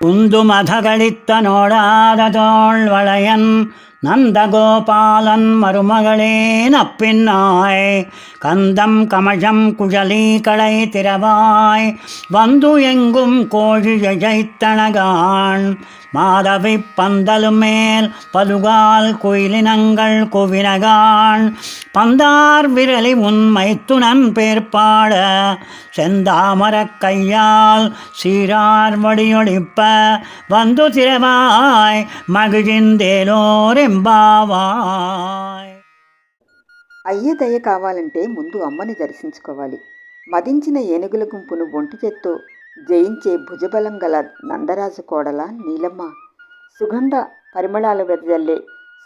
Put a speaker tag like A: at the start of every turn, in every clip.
A: ഉന്തുമഥകളിത്തനോടാതതോൾ വളയൻ நந்தகோபாலன் மருமகளே நப்பின்னாய். கந்தம் கமழம் குழலி களை திறவாய். வந்து எங்கும் கோழி இழைத்தனகான் மாதவி பந்தலு மேல் பலுகால் குயிலினங்கள் குவினகான் பந்தார் விரலி உண்மை துணன் பேர்பாட. செந்தாமர கையால் சீரார் வடியொழிப்ப. வந்து திறவாய் திரவாய் మగిజిందేలోరెంబావాయ్
B: అయ్య దయ కావాలంటే ముందు అమ్మని దర్శించుకోవాలి. మదించిన ఏనుగుల గుంపును ఒంటి చేత్తో జయించే భుజబలం గల నందరాజు కోడల నీలమ్మ. సుగంధ పరిమళాలు వెదజల్లే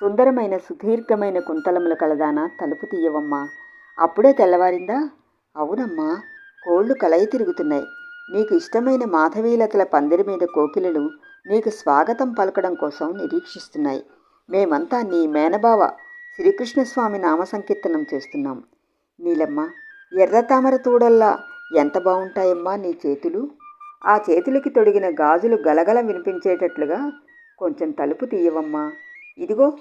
B: సుందరమైన సుదీర్ఘమైన కుంతలముల కలదాన తలుపు తీయవమ్మా. అప్పుడే తెల్లవారిందా? అవునమ్మా కోళ్ళు కలయి తిరుగుతున్నాయి. నీకు ఇష్టమైన మాధవీలతల పందిరి మీద కోకిలలు నీకు స్వాగతం పలకడం కోసం నిరీక్షిస్తున్నాయి. మేమంతా నీ మేనబావ శ్రీకృష్ణస్వామి నామ సంకీర్తనం చేస్తున్నాం. నీలమ్మ ఎర్ర తామర తూడల్లా ఎంత బాగుంటాయమ్మా నీ చేతులు? ఆ చేతులకి తొడిగిన గాజులు గలగల వినిపించేటట్లుగా కొంచెం తలుపు తీయవమ్మా. ఇదిగో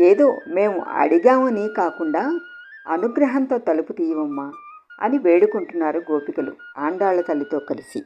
B: ఏదో మేము అడిగామని కాకుండా అనుగ్రహంతో తలుపు తీయవమ్మా అని వేడుకుంటున్నారు గోపికలు ఆండాళ్ళ తల్లితో కలిసి.